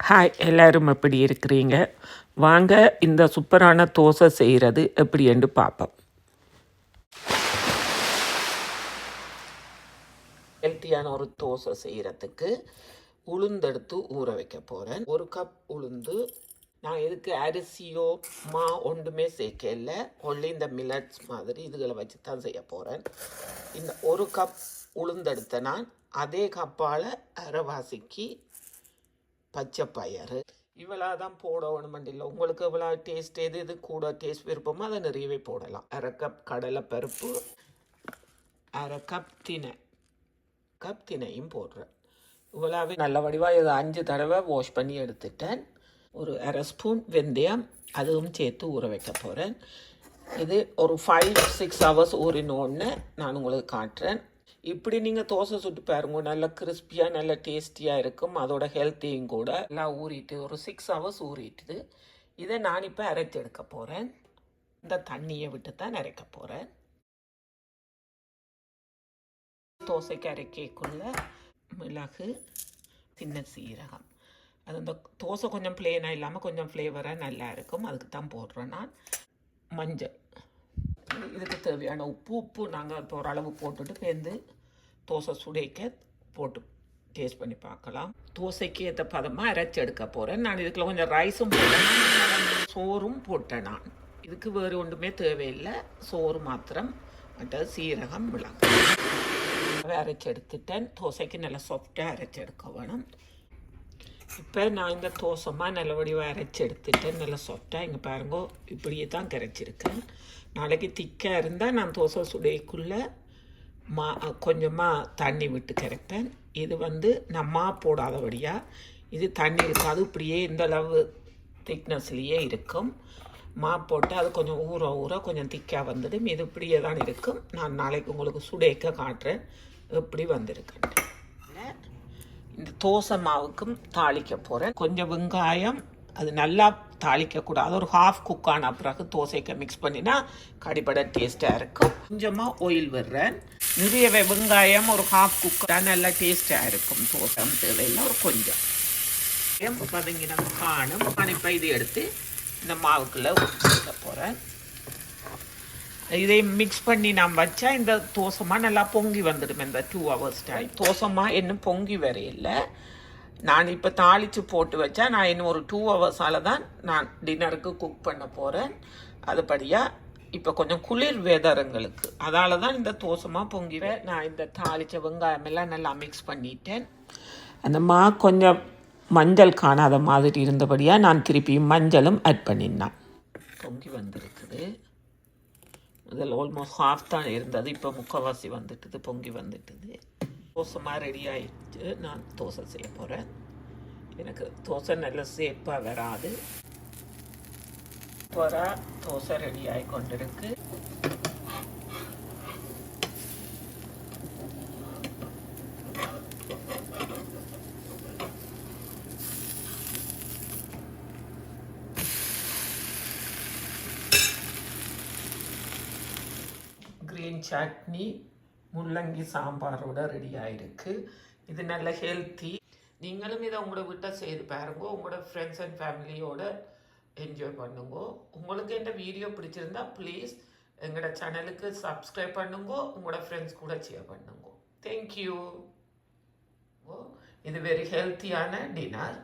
Hi எல்லோரும் எப்படி இருக்கிறீங்க? வாங்க இந்த சூப்பரான தோசை செய்கிறது எப்படி என்று பார்ப்போம். ஹெல்த்தியான ஒரு தோசை செய்கிறதுக்கு உளுந்தெடுத்து ஊற வைக்க போகிறேன் ஒரு கப் உளுந்து. நான் எதுக்கு அரிசியோ மா ஒன்றுமே சேர்க்கல. ஒன்லி இந்த மில்லட்ஸ் மாதிரி இதுகளை வச்சு தான் செய்ய போகிறேன் இந்த ஒரு கப் உளுந்தெடுத்த நான் அதே கப்பால் அரைவாசிக்கு பச்சை பயிறு. இவ்வளோ தான் போடணும் இல்லை உங்களுக்கு இவ்வளோ டேஸ்ட் எது இது கூட டேஸ்ட் விருப்பமோ அதை நிறையவே போடலாம். அரை கப் கடலை பருப்பு அரை கப் தினை. கப் தினையும் போடுறேன். இவ்வளோவே நல்ல வடிவாக இதை அஞ்சு தடவை வாஷ் பண்ணி எடுத்துட்டேன். ஒரு அரை ஸ்பூன் வெந்தயம் அதுவும் சேர்த்து ஊற வைக்க போகிறேன் இது ஒரு ஃபைவ் சிக்ஸ் ஹவர்ஸ் ஊறினோடனே நான் உங்களுக்கு காட்டுறேன். இப்படி நீங்கள் தோசை சுட்டு பாருங்க. நல்ல கிறிஸ்பியாக நல்ல டேஸ்டியாக இருக்கும். அதோட ஹெல்த்தியும் கூட எல்லாம் ஊறிட்டு ஒரு சிக்ஸ் ஹவர்ஸ் ஊறிட்டுது இதை நான் இப்போ அரைச்சி எடுக்க போகிறேன் இந்த தண்ணியை விட்டு தான் அரைக்க போகிறேன் தோசைக்கு அரைக்கக்குள்ள மிளகு சின்ன சீரகம். அது இந்த தோசை கொஞ்சம் பிளேனாக இல்லாமல் கொஞ்சம் ஃப்ளேவராக நல்லா இருக்கும். அதுக்கு தான் போடுறேன் நான். மஞ்சள். இதுக்கு தேவையான உப்பு உப்பு நாங்கள் இப்போ ஓரளவு போட்டுட்டு பேருந்து தோசை சுடைக்க போட்டு டேஸ்ட் பண்ணி பார்க்கலாம். தோசைக்கு ஏற்ற பதமாக அரைச்சி எடுக்க போகிறேன் நான் இதுக்குள்ள கொஞ்சம் ரைஸும் போட்டேன். சோறும் போட்டேன் நான். இதுக்கு வேறு ஒன்றுமே தேவையில்லை. சோறு மாத்திரம் மற்றது சீரகம் மிளகாய். அரைச்சி எடுத்துட்டேன். தோசைக்கு நல்லா சாஃப்டாக அரைச்சி எடுக்க வேணும். இப்போ நான் இந்த தோசமாக நல்ல வடிவாக அரைச்சி எடுத்துட்டேன். நல்லா சாஃப்டாக இங்கே பாருங்க இப்படியே தான் கரைச்சிருக்கேன். நாளைக்கு திக்காக இருந்தால் நான் தோசை சுடைக்குள்ளே மா கொஞ்சமாக தண்ணி விட்டு கரைப்பேன். இது வந்து நான் மா போடாதபடியாக இது தண்ணி இருக்காது இப்படியே இந்த அளவு திக்னஸ்லேயே இருக்கும். மா போட்டு அது கொஞ்சம் ஊற ஊற கொஞ்சம் திக்காக வந்துடும் இது இப்படியே தான் இருக்கும். நான் நாளைக்கு உங்களுக்கு சுடேக்க காட்டுறேன். எப்படி வந்திருக்கேன் இந்த தோசை மாவுக்கும் தாளிக்க போகிறேன் கொஞ்சம் வெங்காயம் அது நல்லா தாளிக்கக்கூடாது. ஒரு ஹாஃப் குக் ஆன பிறகு தோசைக்கு மிக்ஸ் பண்ணினா கடிப்பட டேஸ்ட்டாக இருக்கும். கொஞ்சமாக ஆயில் விடுறேன். நிறைய வெங்காயம் ஒரு ஹாஃப் குக் நல்லா டேஸ்ட்டாக இருக்கும் தோசை தேவையில்லை ஒரு கொஞ்சம். வெங்காயம் காணும். நான் இப்போ இது எடுத்து இந்த மாவுக்குள்ளே ஊற்ற போகிறேன் இதை மிக்ஸ் பண்ணி நான் வச்சா இந்த தோசமாக நல்லா பொங்கி வந்துடும் இந்த டூ ஹவர்ஸ் டைம் தோசமாக இன்னும் பொங்கி வரையில்லை நான் இப்போ தாளித்து போட்டு வச்சா நான் இன்னும் ஒரு டூ ஹவர்ஸால் தான் நான் டின்னருக்கு குக் பண்ண போகிறேன் அதுபடியாக இப்போ கொஞ்சம் குளிர் வேதரங்களுக்கு அதால தான் இந்த தோசமாக பொங்கிவேன் நான் இந்த தாளித்த வெங்காயம் எல்லாம் நல்லா மிக்ஸ் பண்ணிட்டேன். அந்த மா கொஞ்சம் மஞ்சள் காணாத மாதிரி இருந்தபடியாக நான் திருப்பியும் மஞ்சளும் ஆட் பண்ணினேன் பொங்கி வந்திருக்குது. முதல்ல ஆல்மோஸ்ட் ஹாஃப் தான் இருந்தது. இப்போ முக்கால்வாசி வந்துட்டுது பொங்கி வந்துட்டுது. தோசைமாக ரெடி ஆயிடுச்சு. நான் தோசை செய்ய போகிறேன் எனக்கு தோசை நல்ல சேப்பாக வராது. போகிறா தோசை ரெடி ஆகி கொண்டிருக்கு க்ரீன் சட்னி முள்ளங்கி சாம்பாரோட ரெடி ஆயிருக்கு இது நல்ல ஹெல்த்தி நீங்களும் இதை உங்களோட வீட்டை செய்து பாருங்க. உங்களோட ஃப்ரெண்ட்ஸ் அண்ட் ஃபேமிலியோட என்ஜாய் பண்ணுங்க. உங்களுக்கு இந்த வீடியோ பிடிச்சிருந்தா ப்ளீஸ் எங்களோட சேனலுக்கு சப்ஸ்கிரைப் பண்ணுங்க. உங்களோட ஃப்ரெண்ட்ஸ் கூட ஷேர் பண்ணுங்க. தேங்க்யூ இது வெரி ஹெல்த்தியான டின்னர்